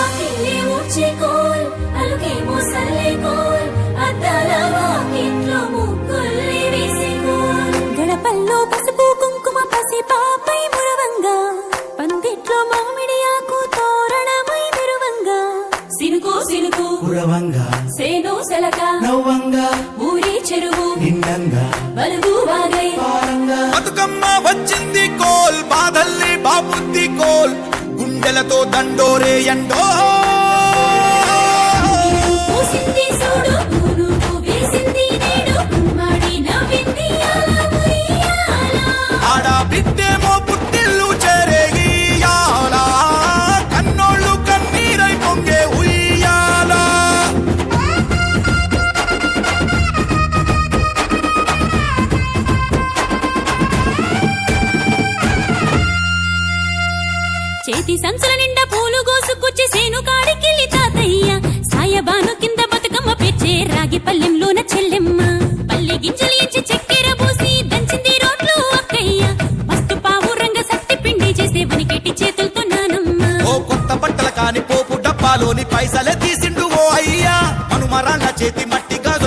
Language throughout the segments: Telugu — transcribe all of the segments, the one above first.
వాకిల్లే ఊడ్చే కోల్ అలుకేమో సల్లే కోల్ అద్దాల వాకిట్లో ముగ్గుల్ని వేసే కోల్ గడపల్లో వచ్చింది కోల్ బాధల్ని బాపుద్ది గుండెలతో దండోరేయండో పూసింది చూడు పూను పూవేసింది నేడు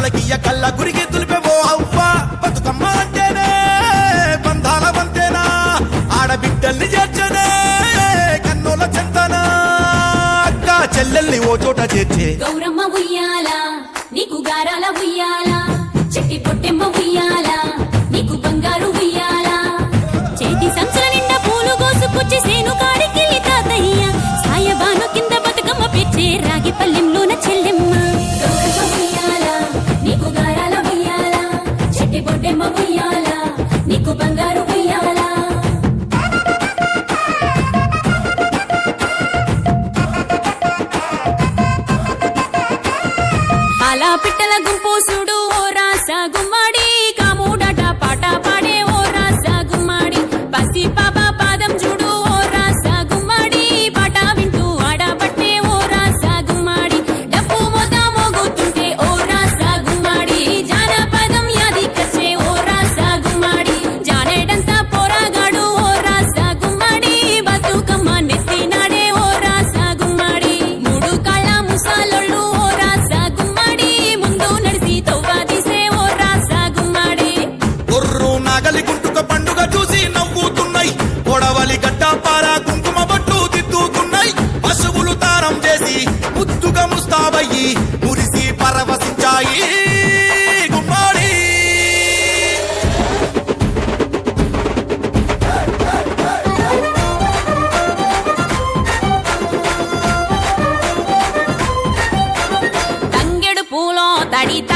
కళ్ళకియ్య కళ్ళ గురిగి తులిపేవో అవ్వ. బతుకమ్మ అంటేనే బంధాల వంతేనా? ఆడబిడ్డల్ని చేర్చనే కన్నుల చెంతనా? అక్క చెల్లెల్ని ఓ చోట చేర్చే. గౌరమ్మ ఉయ్యాల నీకు గారాల ఉయ్యాల? చెట్టి పొట్టెమ్మ ఉయ్యాల నీకు బంగారు ఉయ్యాల? చేతి సంచుల నిండా పూలు కోసుకొచ్చి సేను పిట్టల గుంపు carita.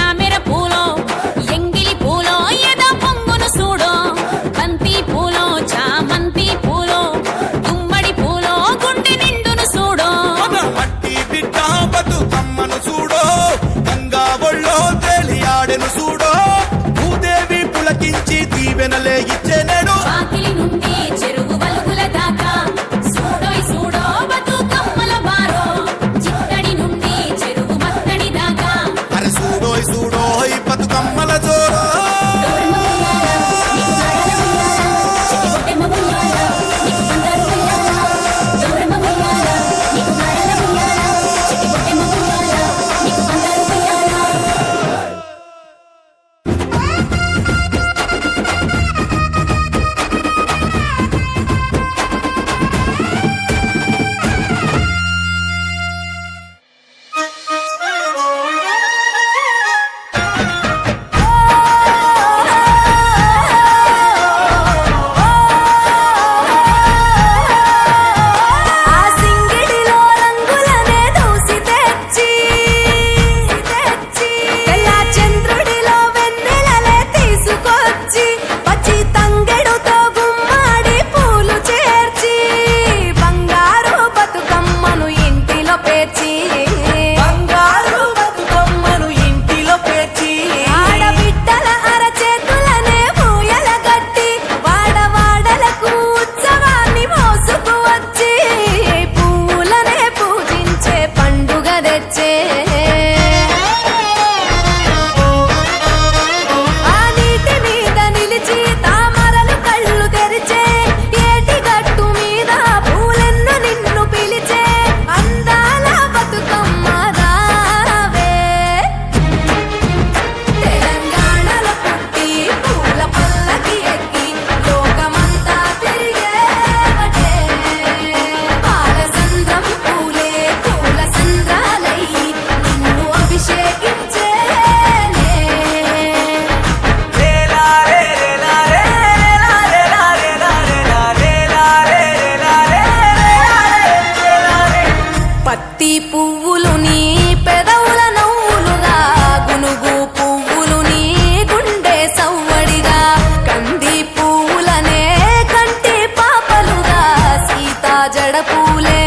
ফুলে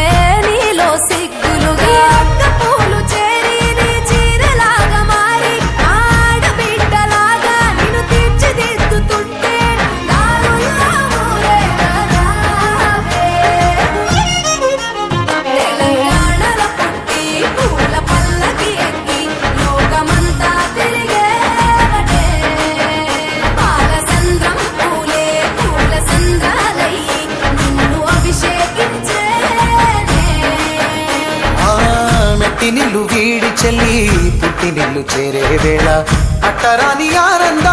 చేరే వేళ. అట్టరాని ఆనంద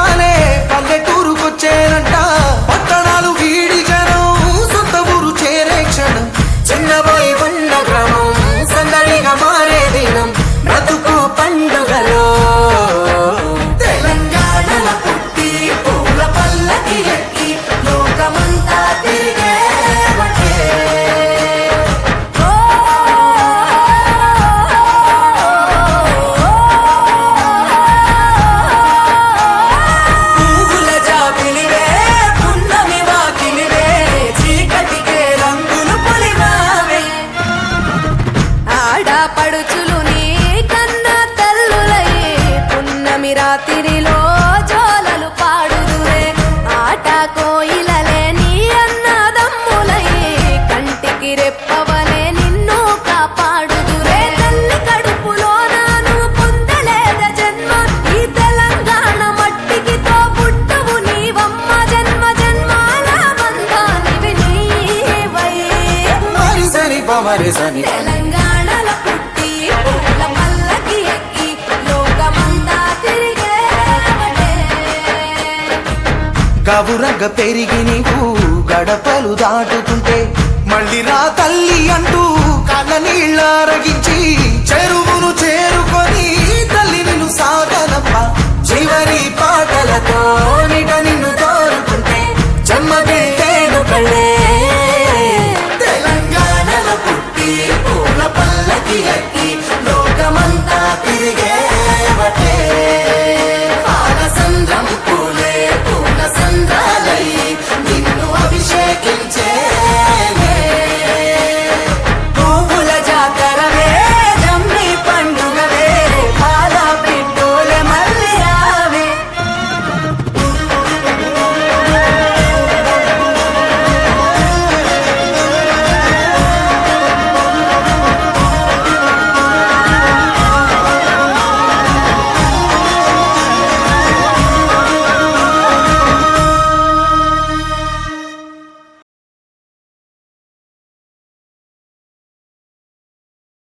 రాత్రిలో జోలలు పాడుదురే ఆట కోయిలలే నీ అన్నదమ్ములై కంటికి రెప్పవలే నిన్ను కాపాడుదురే. తల్లి కడుపులో నాను పొందలేద జన్మ ఈ తెలంగాణ మట్టికి తో పుట్టవు నీవమ్మ జన్మ జన్మాల బంధానివి నీవై సరి పమరి సని గవురగ పెరిగి నీకు గడపలు దాటుతుంటే మళ్ళీ రా తల్లి అంటూ కళ్ళ నీళ్ళారగి